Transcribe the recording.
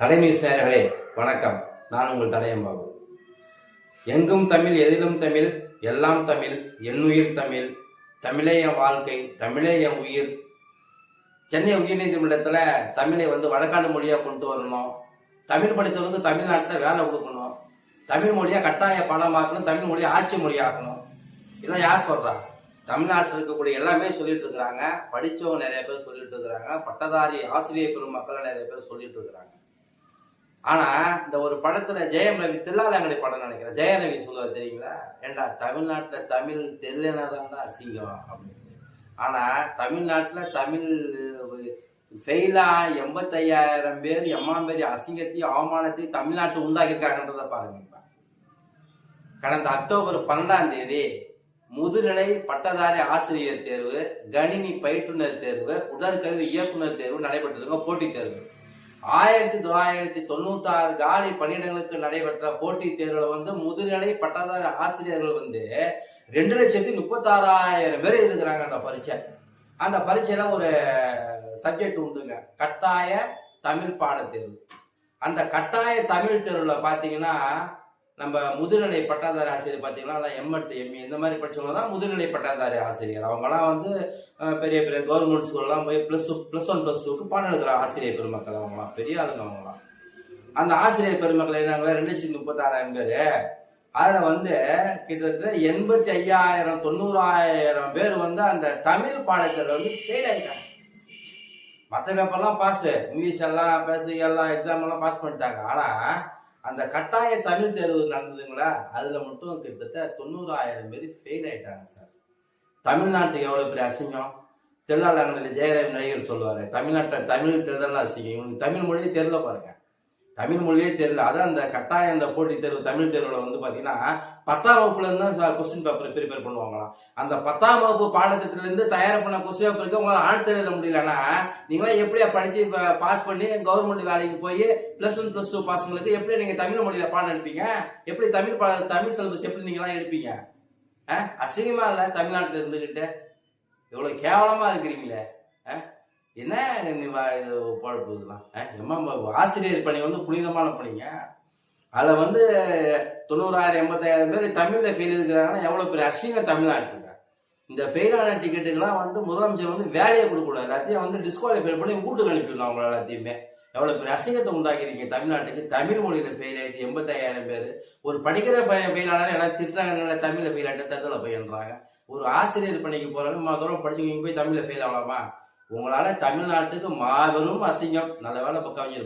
தடை நியூஸ் வணக்கம். நான் உங்கள் தடயம் பாபு. எங்கும் தமிழ் எதிலும் தமிழ் எல்லாம் தமிழ் என்னுயிர் தமிழ் தமிழே என் வாழ்க்கை தமிழே என் உயிர். சென்னை உயர்நீதிமன்றத்தில் தமிழை வந்து வழக்காடு மொழியாக கொண்டு வரணும். தமிழ் படித்தவங்களுக்கு தமிழ்நாட்டில் வேலை கொடுக்கணும். தமிழ் மொழியாக கட்டாய பணமாக்கணும் தமிழ் மொழியை ஆட்சி மொழியாக்கணும். இதெல்லாம் யார் சொல்கிறா தமிழ்நாட்டில் இருக்கக்கூடிய எல்லாமே சொல்லிட்டு இருக்கிறாங்க. படித்தவங்க நிறைய பேர் சொல்லிட்டு இருக்கிறாங்க. பட்டதாரி ஆசிரியர் பெருமக்கள் நிறைய பேர் சொல்லிட்டு இருக்கிறாங்க. ஆனா இந்த ஒரு படத்துல ஜெயம் ரவி தில்லாலங்கடி படம் நினைக்கிறேன் ஜெயம் ரவி சொல்லுவார் தெரியுங்களா? ஏண்டா தமிழ்நாட்டுல தமிழ் தெரியலனாதான் தான் அசிங்கம் அப்படின்னு. ஆனா தமிழ்நாட்டுல தமிழ் ஃபெயிலா எண்பத்தையாயிரம் பேர் எம்மாம் பேர் அசிங்கத்தையும் அவமானத்தையும் தமிழ்நாட்டு உண்டாக்கியிருக்காங்கன்றத பாருங்க கடந்த அக்டோபர் பன்னெண்டாம் தேதி முதுநிலை பட்டதாரி ஆசிரியர் தேர்வு கணினி பயிற்றுனர் தேர்வு உடற்கல்வி இயக்குனர் தேர்வு நடைபெற்றிருக்க போட்டித் தேர்வு. ஆயிரத்தி தொள்ளாயிரத்தி தொண்ணூத்தி ஆறு காலி பணியிடங்களுக்கு நடைபெற்ற போட்டித் தேர்வில் வந்து முதுநிலை பட்டதாரி ஆசிரியர்கள் வந்து ரெண்டு லட்சத்தி முப்பத்தாறாயிரம் பேர் இருக்கிறாங்க அந்த பரீட்சை. அந்த பரீட்சையில ஒரு சப்ஜெக்ட் உண்டுங்க. கட்டாய தமிழ் பாடத்தேர்வு அந்த கட்டாய தமிழ் தேர்வில் பார்த்தீங்கன்னா நம்ம முதுநிலை பட்டாதாரி ஆசிரியர் பார்த்தீங்கன்னா அதான் எம்எட் எம்இ இந்த மாதிரி படிச்சவங்க தான் முதுநிலை பட்டாதாரி ஆசிரியர். அவங்கலாம் வந்து பெரிய பெரிய கவர்மெண்ட் ஸ்கூல்லாம் போய் ப்ளஸ் ப்ளஸ் ஒன் ப்ளஸ் டூக்கு பாடம் எடுக்கிற ஆசிரியர் பெருமக்கள் அவங்களாம் பெரிய ஆளுங்க அவங்களாம் அந்த ஆசிரியர் பெருமக்கள் என்னங்களா ரெண்டு லட்சத்தி முப்பத்தாறாயிரம் பேர். அதில் வந்து கிட்டத்தட்ட எண்பத்தி ஐயாயிரம் தொண்ணூறாயிரம் பேர் வந்து அந்த தமிழ் பாடத்தில் வந்து ஃபெயில் ஆகிட்டாங்க மற்ற பேப்பர்லாம் பாஸ் இங்கிலீஷ் எல்லாம் பேசு எல்லாம் எக்ஸாம் எல்லாம் பாஸ் பண்ணிட்டாங்க. ஆனால் அந்த கட்டாய தமிழ் தேர்வு நடந்ததுங்களா? அதில் மட்டும் கிட்டத்தட்ட தொண்ணூறாயிரம் பேர் ஃபெயில் ஆயிட்டாங்க சார் தமிழ்நாட்டுக்கு எவ்வளோ பெரிய அசிங்கம்? தெல்லாளங்களில் ஜெயராம் நடிகர் சொல்லுவார் தமிழ்நாட்டை தமிழ் தெரிதலாம் அசிங்கம். இவனுக்கு தமிழ் மொழியே தெரியல பாருங்க. தமிழ் மொழியே தெரியல. அதான் அந்த கட்டாயம் அந்த போட்டித் தேர்வு தமிழ் தேர்வில் வந்து பார்த்தீங்கன்னா பத்தாம் வகுப்புல இருந்து தான் கொஸ்டின் பேப்பர் ப்ரிப்பேர் பண்ணுவாங்களாம். அந்த பத்தாம் வகுப்பு பாடத்திட்டத்துல இருந்து தயார் பண்ண கொஸ்டின் பேப்பருக்கு உங்களால் ஆன்சர் எழுத முடியலன்னா நீங்களாம் எப்படியா படித்து பாஸ் பண்ணி கவர்மெண்ட் வேலைக்கு போய் ப்ளஸ் ஒன் ப்ளஸ் டூ பாசங்களுக்கு எப்படி நீங்கள் தமிழ் மொழியில் பாடம் எடுப்பீங்க? எப்படி தமிழ் பாட தமிழ் சிலபஸ் எப்படி நீங்களாம் எடுப்பீங்க? ஆ? அசிங்கமாக இல்லை தமிழ்நாட்டில் இருந்துகிட்டு? இவ்வளவு கேவலமாக இருக்கிறீங்களே? ஆ? என்ன நீ வா- இது இதெல்லாம் எம்மா ஆசிரியர் பணி வந்து புனிதமான பணிங்க. அதில் வந்து தொண்ணூறாயிரம் எண்பத்தாயிரம் பேர் தமிழில் ஃபெயில் இருக்கிறாங்கன்னா எவ்வளோ பெரிய அசிங்க தமிழ்நாட்டுங்க இந்த ஃபெயிலான டிக்கெட்டுக்கெல்லாம் வந்து முதலமைச்சர் வந்து வேலையை கொடுக்கக்கூடாது. எல்லாத்தையும் வந்து டிஸ்குவாலிஃபை பண்ணி வீட்டுக்கு அனுப்பிடணும் அவங்கள எல்லாத்தையுமே. எவ்வளோ பெரிய அசிங்கத்தை உண்டாக்கிறீங்க தமிழ்நாட்டுக்கு. தமிழ் மொழியில் ஃபெயில் ஆகிட்டு எண்பத்தாயிரம் பேர். ஒரு படிக்கிற பையன் ஃபெயில் ஆனாலும் எல்லாம் திட்டுறாங்க தமிழில் ஃபெயில் ஆகிட்டு தத்தில் பையன்றாங்க. ஒரு ஆசிரியர் பணிக்கு போகிறாங்க மொத்தம் தூரம் இங்கே போய் தமிழில் ஃபெயில் ஆகலாமா? உங்களால் தமிழ்நாட்டுக்கு மாபெரும் அசிங்கம். நல்ல வேலை இப்போ கவிஞர்